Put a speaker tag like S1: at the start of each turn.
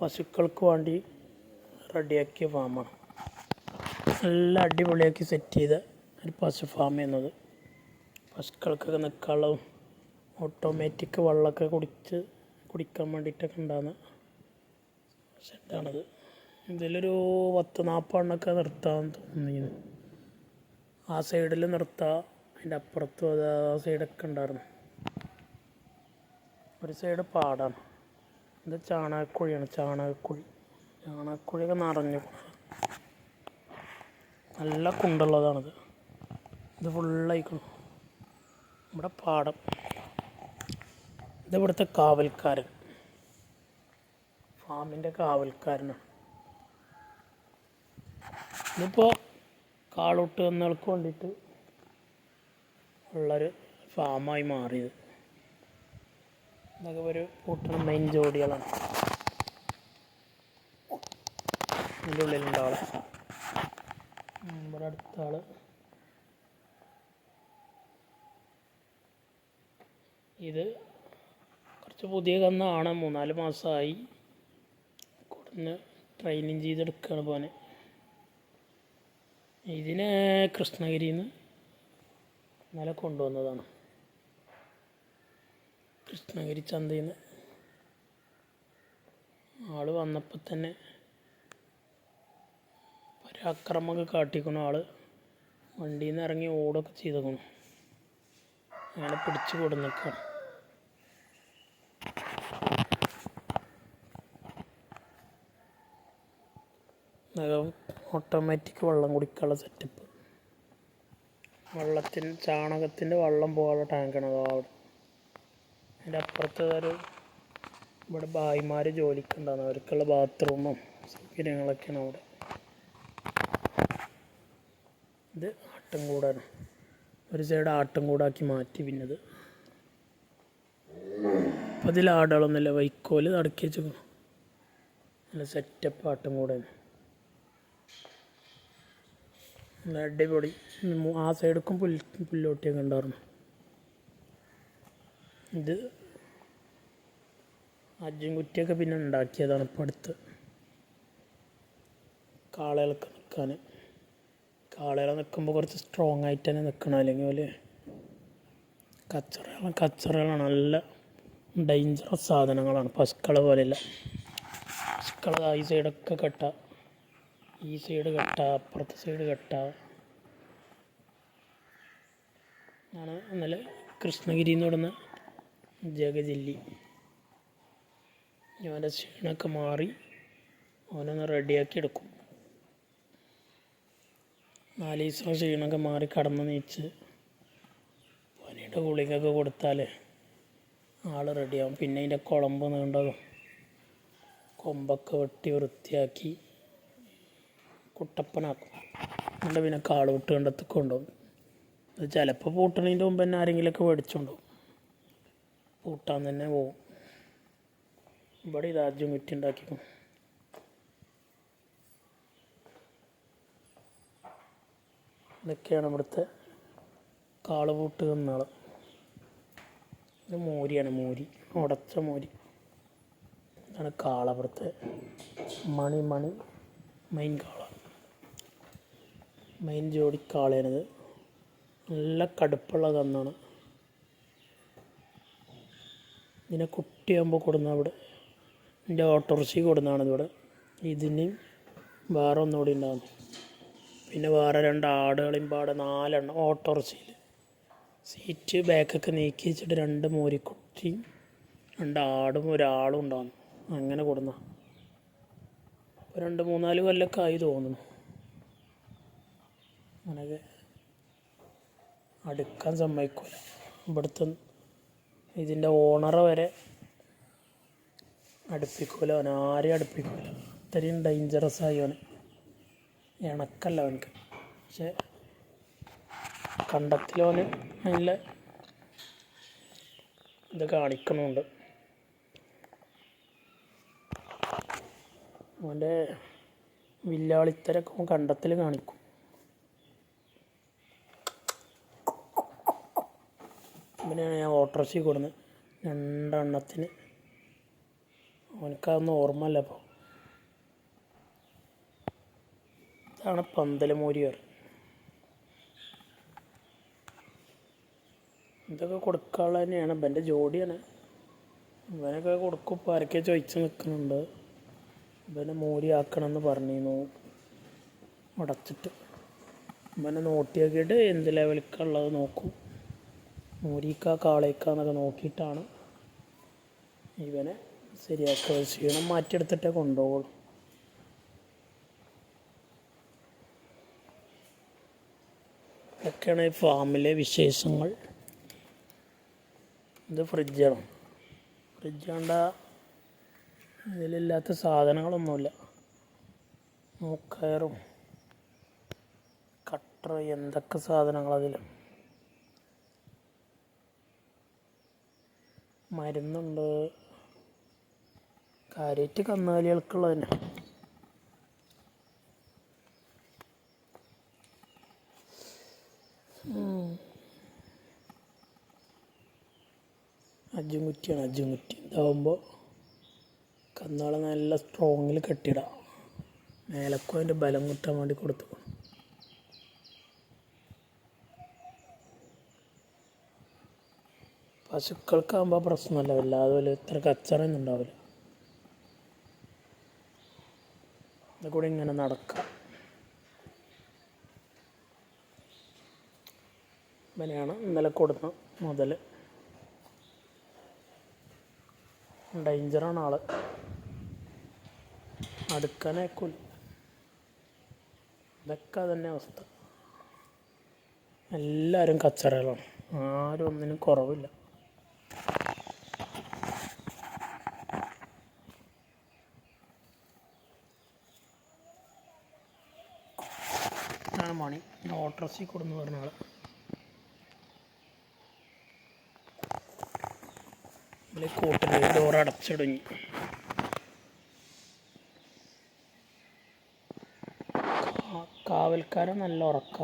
S1: പശുക്കൾക്ക് വേണ്ടി റെഡിയാക്കിയ ഫാമാണ്. നല്ല അടിപൊളിയാക്കി സെറ്റ് ചെയ്ത ഒരു പശു ഫാം എന്നത്. പശുക്കൾക്കൊക്കെ നിൽക്കാനുള്ള ഓട്ടോമാറ്റിക് വെള്ളമൊക്കെ കുടിച്ച് കുടിക്കാൻ വേണ്ടിയിട്ടൊക്കെ ഉണ്ടാകുന്ന ഷെഡാണിത് ഇതിലൊരു പത്ത് നാൽപ്പണ്ണൊക്കെ നിർത്താമെന്ന് തോന്നിയത്. ആ സൈഡിൽ നിർത്താം അതിന്റെ അപ്പുറത്തും അത് ആ സൈഡൊക്കെ ഉണ്ടായിരുന്നു. ഒരു സൈഡ് പാടാണ്. ഇത് ചാണകക്കുഴിയാണ് ചാണകക്കുഴി ചാണകക്കുഴിയൊക്കെ നിറഞ്ഞു. നല്ല കുണ്ടുള്ളതാണിത്. ഇത് ഫുള്ളായിക്കണം. നമ്മുടെ പാടം. ഇത് ഇവിടുത്തെ കാവൽക്കാരൻ. ഫാമിന്റെ കാവൽക്കാരനാണ്. ഇതിപ്പോൾ കാളൂട്ട് എന്നൾക്ക് വേണ്ടിയിട്ട് ഉള്ളൊരു ഫാമായി മാറിയത്. ഇതൊക്കെ ഒരു കൂട്ടണം മെയിൻ ജോഡികളാണ്. ഇതിന്റെ ഉള്ളിലുണ്ട് ആൾ. ഇവിടെ അടുത്ത ആൾ. ഇത് കുറച്ച് പുതിയ കന്നാണ് മൂന്നാൽ മാസമായി കൊടുന്ന് ട്രെയിനിങ് ചെയ്തെടുക്കുകയാണ് പോനെ. ഇതിനെ കൃഷ്ണഗിരിയിൽ നിന്ന് ഇന്നലെ കൊണ്ടുവന്നതാണ്. കൃഷ്ണഗിരി ചന്തയിൽ നിന്ന് ആൾ വന്നപ്പോൾ തന്നെ പരാക്രമമൊക്കെ കാട്ടിക്കണു ആൾ. വണ്ടിയിൽ നിന്ന് ഇറങ്ങി ഓടൊക്കെ ചെയ്തേക്കണു. അങ്ങനെ പിടിച്ചു കൊടുന്നിക്കാണ് ഓട്ടോമാറ്റിക് വെള്ളം കുടിക്കാനുള്ള സെറ്റപ്പ് വെള്ളത്തിന് ചാണകത്തിന്റെ വെള്ളം പോകാനുള്ള ടാങ്കാണ് അവിടെ. അതിന്റെ അപ്പുറത്ത് ഒരു ഇവിടെ ഭായിമാർ ജോലിക്കുണ്ടാകുന്ന അവർക്കുള്ള ബാത്റൂമും സൗകര്യങ്ങളൊക്കെയാണ് അവിടെ. ഇത് ആട്ടുംകൂടാണ്. ഒരു സൈഡ് ആട്ടുംകൂടാക്കി മാറ്റി പിന്നത്. അപ്പം അതിൽ ആടുകളൊന്നുമില്ല. വൈക്കോൽ നടക്കി വെച്ചു നല്ല സെറ്റപ്പ് ആട്ടുംകൂടാണ്. നല്ല അടിപൊളി. ആ സൈഡിക്കും പുല്ല് പുല്ലോട്ടിയൊക്കെ ഉണ്ടായിരുന്നു. ഇത് അജ്ജും കുറ്റിയൊക്കെ പിന്നെ ഉണ്ടാക്കിയതാണ് ഇപ്പോൾ അടുത്ത്. കാളകളൊക്കെ നിൽക്കാൻ കാളകൾ നിൽക്കുമ്പോൾ കുറച്ച് സ്ട്രോങ് ആയിട്ട് തന്നെ നിൽക്കണം അല്ലെങ്കിൽ പോലെ കച്ചറകൾ കച്ചറകളാണ് നല്ല ഡേഞ്ചറസ് സാധനങ്ങളാണ്. പശുക്കളെ പോലെയല്ല. പശുക്കളെ ഈ സൈഡൊക്കെ കെട്ട. ഈ സൈഡ് കെട്ട അപ്പുറത്തെ സൈഡ് കെട്ട. ആണ് ഇന്നലെ കൃഷ്ണഗിരിയിൽ നിന്ന് വിടുന്ന ജഗജില്ലി. അവന്റെ ക്ഷീണമൊക്കെ മാറി അവനൊന്ന് റെഡിയാക്കി എടുക്കും. നാല് ദിവസം ക്ഷീണമൊക്കെ മാറി കടന്ന് നീച്ച് പനിയുടെ ഗുളികയൊക്കെ കൊടുത്താൽ ആൾ റെഡിയാവും. പിന്നെ അതിന്റെ കുളമ്പ് നീണ്ടതും കൊമ്പൊക്കെ വെട്ടി വൃത്തിയാക്കി കുട്ടപ്പനാക്കും. എന്നിട്ട് പിന്നെ കാട് വിട്ട് കണ്ടത്ത് കൊണ്ടുപോകും. അത് ചിലപ്പോൾ പൂട്ടണതിന്റെ മുമ്പ് തന്നെ ആരെങ്കിലുമൊക്കെ മേടിച്ചുകൊണ്ടുപോകും പൂട്ടാൻ തന്നെ പോകും ഇവിടെ ഇത് രാജ്യം കുറ്റിണ്ടാക്കിക്കും ഇതൊക്കെയാണ് ഇവിടുത്തെ കാളുപൂട്ട് കന്നാൾ ഇത് മോരിയാണ് മോരി. ഉടച്ച മോരി. ഇതാണ് കാള ഇവിടുത്തെ മണി മണി മെയിൻ കാള. മെയിൻ ജോഡി കാളയാണിത്. നല്ല കടുപ്പുള്ള കന്നാണ്. ഇതിനെ കുട്ടിയാകുമ്പോൾ കൊടുന്ന അവിടെ എന്റെ ഓട്ടോറിക്ഷ കൊടുന്നതാണ് ഇതിവിടെ ഇതിന് വേറെ ഒന്നുകൂടി ഉണ്ടാകുന്നു. പിന്നെ വേറെ രണ്ട് ആടുകളെയും പാടെ നാലെണ്ണം ഓട്ടോറിക്ഷയിൽ. സീറ്റ് ബാക്കൊക്കെ നീക്കി വെച്ചിട്ട് രണ്ട് മോരിക്കുട്ടിയും രണ്ട് ആടും ഒരാളും ഉണ്ടാകുന്നു. അങ്ങനെ കൊടുന്ന രണ്ട് മൂന്നാൽ കൊല്ലൊക്കെ ആയി തോന്നുന്നു. അങ്ങനെയൊക്കെ അടുക്കാൻ സമ്മതിക്കൂല. ഇവിടുത്തെ ഇതിന്റെ ഓണറെ വരെ അടുപ്പിക്കൂല അവൻ ആരെയും അടുപ്പിക്കൂല. അത്രയും ഡേഞ്ചറസ് ആയി അവന്. ഇണക്കല്ല അവനക്ക് പക്ഷെ കണ്ടത്തിലോന് നല്ല ഇത് കാണിക്കണമുണ്ട് അവന്റെ വില്ലാളിത്തരൊക്കെ അവൻ കണ്ടത്തിൽ കാണിക്കും. ഇവനെയാണ് ഞാൻ ഓട്ടോറിക്ഷ കൊടുന്ന് രണ്ടെണ്ണത്തിന് അവനക്കതൊന്നും ഓർമ്മല്ല അപ്പോൾ ഇതാണ് പന്തലമൂരി പറ ഇതൊക്കെ കൊടുക്കാനുള്ള തന്നെയാണ്. എന്റെ ജോഡിയാണ്. ഇവനൊക്കെ കൊടുക്കും. ഇപ്പോൾ ആരൊക്കെ ചോദിച്ച് നിൽക്കുന്നുണ്ട് ഇവനെ എന്ന് പറഞ്ഞിരുന്നു. അടച്ചിട്ട് ഇവനെ നോട്ടിയാക്കിയിട്ട് എന്ത് ലെവലിക്കുള്ളത് നോക്കും. മൂരിക്ക കാളേക്ക എന്നൊക്കെ നോക്കിയിട്ടാണ് ഇവനെ ശരിയാക്കുക ക്ഷീണം മാറ്റിയെടുത്തിട്ടേ കൊണ്ടുപോകുള്ളൂ. ഇതൊക്കെയാണ് ഈ ഫാമിലെ വിശേഷങ്ങൾ. ഇത് ഫ്രിഡ്ജാണ്. ഫ്രിഡ്ജ് കണ്ട ഇതിലില്ലാത്ത സാധനങ്ങളൊന്നുമില്ല. മൂക്കയറും കട്ടർ എന്തൊക്കെ സാധനങ്ങൾ അതിൽ മരുന്നുണ്ട് കാര്യമായിട്ട് കന്നുകാലികൾക്കുള്ളത് തന്നെ. അജ്ജുംകുറ്റിയാണ് അജ്ജുംകുറ്റി. ഇതാവുമ്പോൾ കന്നാളെ നല്ല സ്ട്രോങ്ങിൽ കെട്ടിയിടാം മേലക്കും അതിന്റെ ബലം കുത്താൻ വേണ്ടി കൊടുത്തു. പശുക്കൾക്കാകുമ്പോൾ പ്രശ്നമല്ല. വല്ലാതെ ഇത്ര കച്ചറയൊന്നും ഉണ്ടാവില്ല. ഇത് കൂടെ ഇങ്ങനെ നടക്കാം. ഇങ്ങനെയാണ് ഇന്നലെ കൊടുത്ത മുതൽ ഡേഞ്ചറാണ് ആൾ. അടുക്കാനേക്കൂല ഇതൊക്കെ തന്നെ അവസ്ഥ. എല്ലാവരും കച്ചറകളാണ്. ആരും ഒന്നിനും കുറവില്ല. ഇതാണ് മണി ഓട്ടർസി കൊടുന്ന് പറഞ്ഞ ആൾ. ഇതിൽ കൂട്ടിൽ ഡോർ അടച്ചിടുങ്ങി കാവൽക്കാരൻ നല്ല ഉറക്ക.